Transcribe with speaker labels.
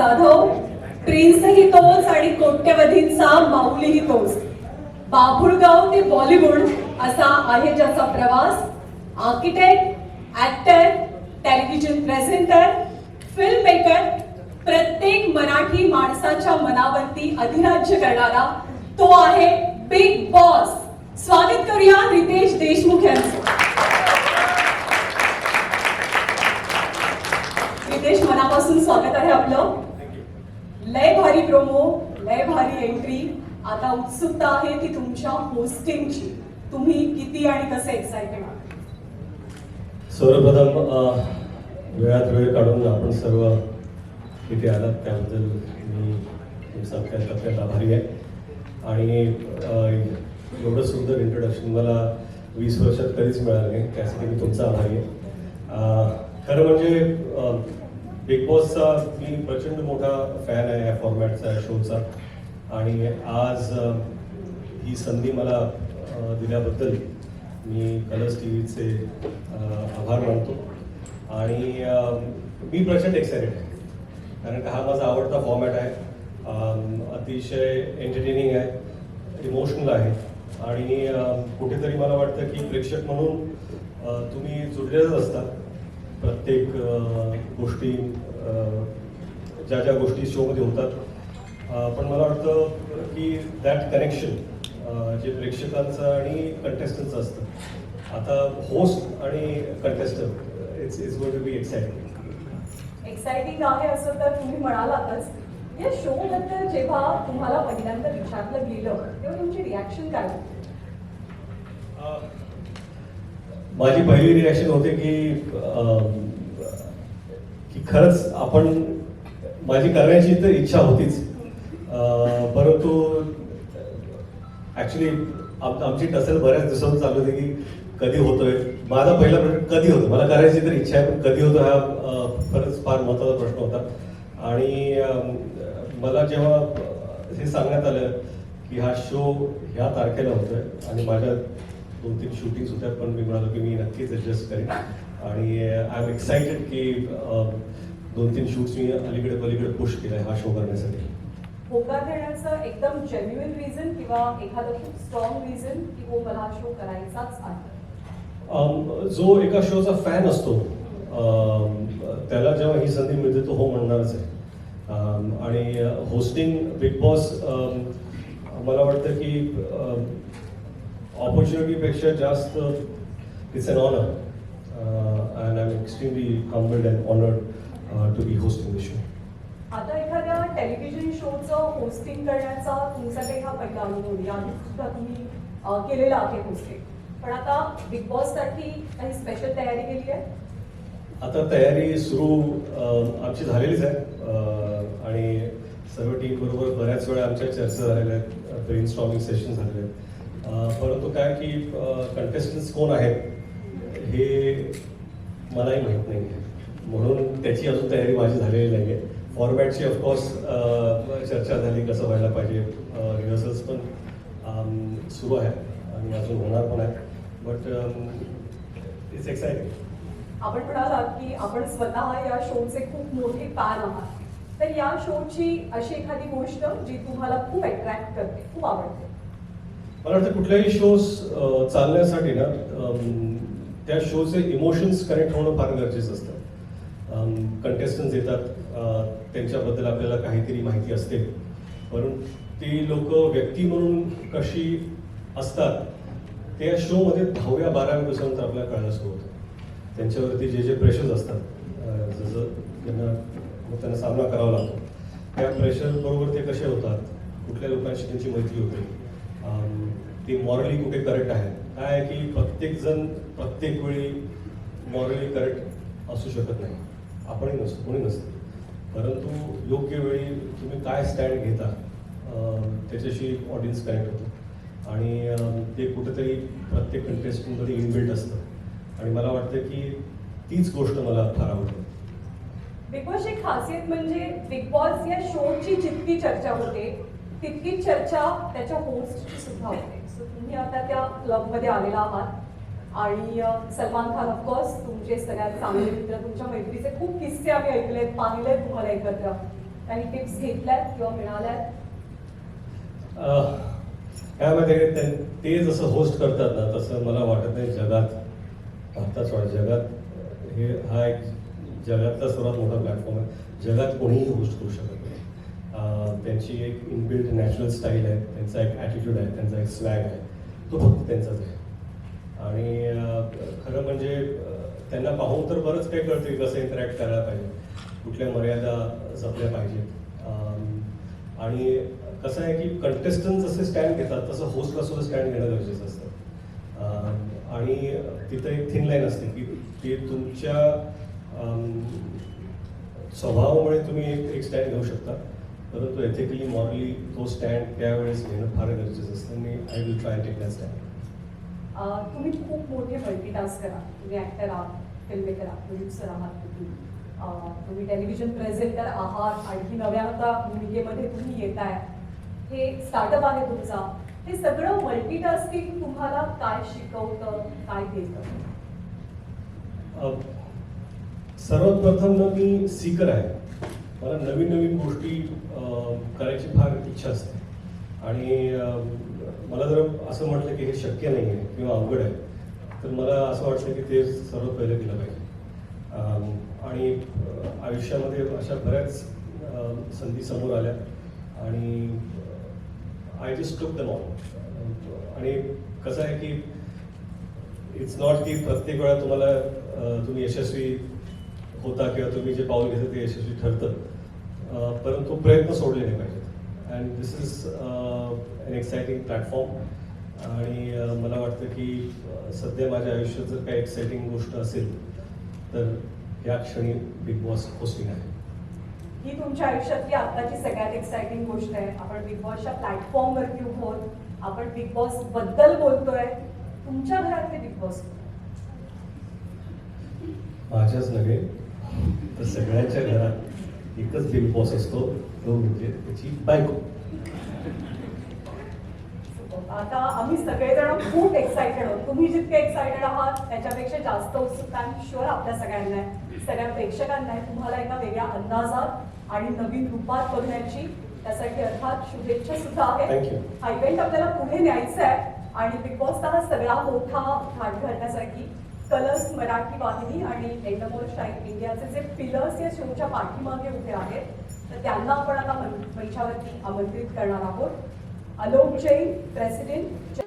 Speaker 1: जाधव प्रिन्सही तोच आणि कोट्यवधींचा माऊलीही तोच. बाभुळगाव ते बॉलिवूड असा आहे ज्याचा प्रवास. Architect actor television presenter film maker प्रत्येक मराठी माणसाच्या मनावरती अधिराज्य करणारा तो आहे बिग बॉस स्वागत करूया रितेश देशमुख यांचं. रितेश मनापासून स्वागत आहे आपलं. लय भारी प्रोमो लय भारी एंट्री आता उत्सुकता आहे ती तुमच्या होस्टिंगची तुम्ही किती आणि कसे एक्साइटेड आहात?
Speaker 2: सर्वप्रथम वेळात वेळ काढून आपण सर्व इथे आलात. त्याबद्दल मी तुमचा अत्यंत आभारी आहे. आणि एवढं सुंदर इंट्रोडक्शन मला वीस वर्षात कधीच मिळालं नाही. त्यासाठी मी तुमचा आभारी आहे. खरं म्हणजे बिग बॉसचा मी प्रचंड मोठा फॅन आहे या फॉर्मॅटचा या शोचा आणि आज ही संधी मला दिल्याबद्दल मी कलर्स टी व्हीचे आभार मानतो. आणि मी प्रचंड एक्सायटेड आहे. कारण का हा माझा आवडता फॉर्मॅट आहे. अतिशय एंटरटेनिंग आहे इमोशनल आहे. आणि कुठेतरी मला वाटतं की प्रेक्षक म्हणून तुम्ही जुडलेलंच असता. प्रत्येक गोष्टी ज्या ज्या गोष्टी शोमध्ये होतात. पण मला वाटतं की दॅट कनेक्शन जे प्रेक्षकांचं आणि कंटेस्टंटचं असतं. आता होस्ट आणि contestant it's it's going to be exciting
Speaker 1: exciting आहे असं तर तुम्ही म्हणालातच. या शो बद्दल जेव्हा तुम्हाला पहिल्यांदा विचारलं गेलं तेव्हा तुमची रिॲक्शन काय
Speaker 2: माझी पहिली रिॲक्शन होते की की खरंच आपण माझी करण्याची तर इच्छा होतीच. परंतु ॲक्च्युली आम आमची टसल बऱ्याच दिवसातून चालू होती की कधी होतोय? माझा पहिला प्रश्न कधी होतो? मला करायची तर इच्छा आहे पण कधी होतो हा खरंच फार महत्त्वाचा प्रश्न होता. आणि मला जेव्हा हे सांगण्यात आलं की हा शो ह्या तारखेला होतोय आणि माझ्या दोन तीन शूटिंग्स होत्या पण मी म्हणालो की मी नक्कीच ऍडजस्ट करेन. आणि आय एम एक्साइटेड की अं, दोन तीन शूट्स मी अलीकडे पलीकडे पुश केलाय हा शो करण्यासाठी.
Speaker 1: होकार देण्याचं एकदम जेन्युइन रिझन किंवा एखादं खूप स्ट्रॉंग रिझन की हो मला हा शो करायचाच आहे?
Speaker 2: अम, जो एका शोचा फॅन असतो अम, त्याला जेव्हा ही संधी मिळते तो हो म्हणणारच आहे. अम, आणि होस्टिंग बिग बॉस मला वाटतं की ऑपॉर्च्युनिटीपेक्षा जास्त it's an honour and I am extremely humbled and honoured to be hosting the show
Speaker 1: आता एखाद्या टेलिव्हिजन शोचं होस्टिंग करण्याचा तुमचा काही हा पहिला अनुभव नाही आधी सुद्धा तुम्ही केलेला आहे होस्टिंग पण आता बिग बॉससाठी काही स्पेशल तयारी केली आहे?
Speaker 2: आता तयारी सुरू आमची झालेलीच आहे. आणि सर्व टीम बरोबर बऱ्याच वेळा आमच्या चर्चा झालेल्या आहेत. ब्रेन स्टॉमिंग सेशन झालेले आहेत. परंतु काय की कंटेस्टन्स कोण आहेत हे मलाही माहीत नाही आहे. म्हणून त्याची अजून तयारी माझी झालेली नाही आहे फॉर्मॅटची ऑफकोर्स चर्चा झाली कसं व्हायला पाहिजे रिहर्सल्स पण सुरू आहे आणि अजून होणार पण आहे. बट इट्स एक्सायटिंग
Speaker 1: आपण म्हणालात की आपण स्वतः या शोचे खूप मोठे फॅन आहात. तर या शोची अशी एखादी गोष्ट जी तुम्हाला खूप अट्रॅक्ट करते खूप आवडते.
Speaker 2: मला वाटतं कुठल्याही शोज चालण्यासाठी ना त्या शोचे इमोशन्स कनेक्ट होणं फार गरजेचं असतं. कंटेस्टन्स येतात त्यांच्याबद्दल आपल्याला काहीतरी माहिती असते. म्हणून ती लोक व्यक्ती म्हणून कशी असतात त्या शोमध्ये दहाव्या बाराव्या दिवसानंतर आपल्याला कळणं सुरू होतं. त्यांच्यावरती जे जे प्रेशर्स असतात जसं त्यांना त्यांना सामना करावा लागतो त्या प्रेशर बरोबर ते कसे होतात कुठल्या लोकांशी त्यांची मैत्री होते ते मॉरली कुठे करेक्ट आहे? काय आहे की प्रत्येक जण प्रत्येक वेळी मॉरली करेक्ट असू शकत नाही. आपणही नसतो कोणी नसतो. परंतु योग्य वेळी तुम्ही काय स्टँड घेता त्याच्याशी ऑडियन्स कनेक्ट होतो. आणि ते कुठेतरी प्रत्येक कंटेस्टमध्ये इनबिल्ट असतं. आणि मला वाटतं की तीच गोष्ट मला फार आवडते.
Speaker 1: बिग बॉसची खासियत म्हणजे बिग बॉस या शोची जितकी चर्चा होते तितकी चर्चा त्याच्या होस्टची सुद्धा होते. सो तुम्ही आता त्या क्लबमध्ये आलेला आहात. आणि सलमान खान ऑफकोर्स तुमचे सगळ्यात चांगले मित्र तुमच्या मैत्रीचे खूप किस्से आम्ही ऐकलेत पाहिलेत तुम्हाला एकत्र. काही टिप्स घेतल्यात किंवा मिळाल्यात?
Speaker 2: त्यामध्ये ते- जसं होस्ट करतात ना तसं मला वाटत नाही जगात भारतात सॉरी जगात हे हा एक जगातला सर्वात मोठा प्लॅटफॉर्म आहे. जगात कोणीही होस्ट करू शकत नाही. त्यांची एक इनबिल्ट नॅचरल स्टाईल आहे त्यांचा एक ॲटिट्यूड आहे त्यांचा एक स्वॅग आहे. तो फक्त त्यांचाच आहे. आणि खरं म्हणजे त्यांना पाहून तर बरंच काही कळतं की कसं इंटरॅक्ट करायला पाहिजे. कुठल्या मर्यादा जपल्या पाहिजेत. आणि कसं आहे की कंटेस्टंट जसे स्टँड घेतात तसं होस्टला सुद्धा स्टँड घेणं गरजेचं असतं. आणि तिथं एक थिन लाईन असते की ते तुमच्या स्वभावामुळे तुम्ही एक स्टँड घेऊ शकता. परंतु एथिकली मॉरली तो स्टँड त्यावेळेस घेणं फार गरजेचं असतं आणि I will try take that stand
Speaker 1: तुम्ही खूप मोठे मल्टीटास्कर आहात तुम्ही ऍक्टर आहात फिल्ममेकर आहात प्रोड्युसर आहात तुम्ही. तुम्ही टेलिव्हिजन प्रेझेंटर आहात आणखी नव्या आता भूमिकेमध्ये तुम्ही येत आहे हे स्टार्टअप आहे तुमचा. हे सगळं मल्टीटास्किंग तुम्हाला काय शिकवतं काय देतं?
Speaker 2: अ, सर्वात प्रथम ना मी सीकर आहे. मला नवीन नवीन गोष्टी करायची फार इच्छा असते. आणि मला जर असं म्हटलं की हे शक्य नाही आहे किंवा अवघड आहे तर मला असं वाटतं की ते सर्वात पहिलं केलं पाहिजे. आणि आयुष्यामध्ये अशा बऱ्याच संधी समोर आल्या. आणि I just took the known आणि कसं आहे की इट्स नॉट की प्रत्येक वेळा तुम्हाला तुम्ही यशस्वी होता किंवा तुम्ही जे पाऊल घेता ते यशस्वी ठरतं. परंतु प्रयत्न सोडले नाही पाहिजेत. And this is an exciting platform आणि मला वाटतं की सध्या माझ्या आयुष्यात जर काही एक्साइटिंग गोष्ट असेल तर या क्षणी बिग बॉस होस्टिंग आहे.
Speaker 1: ही तुमच्या आयुष्यातली आताची सगळ्यात एक्साइटिंग गोष्ट आहे. आपण बिग बॉसच्या प्लॅटफॉर्मवरती उभो आपण बिग बॉसबद्दल बोलतोय. तुमच्या घरातले बिग बॉस
Speaker 2: माझ्याच नव्हे तर सगळ्यांच्या घरात एकच बिग बॉस असतो तो म्हणजे त्याची बायको.
Speaker 1: आता आम्ही सगळेजण खूप एक्सायटेड आहोत. तुम्ही जितके एक्सायटेड आहात त्याच्यापेक्षा जास्त उत्सुकता शुअर आपल्या सगळ्यांना आहे. सगळ्या प्रेक्षकांना आहे. तुम्हाला एका वेगळ्या अंदाजात आणि नवीन रूपात बघण्याची त्यासाठी अर्थात शुभेच्छा सुद्धा आहेत
Speaker 2: you.
Speaker 1: हा इव्हेंट आपल्याला पुढे न्यायचा आहे. आणि बिग बॉसचा हा सगळा मोठा घाट घालण्यासाठी कलर्स मराठी वाहिनी आणि एंडमोर शाईन इंडियाचे जे पिलर्स या शोच्या पाठीमागे उभे आहेत तर त्यांना आपण आता मंचावरती आमंत्रित करणार आहोत. अलोक जैन प्रेसिडेंट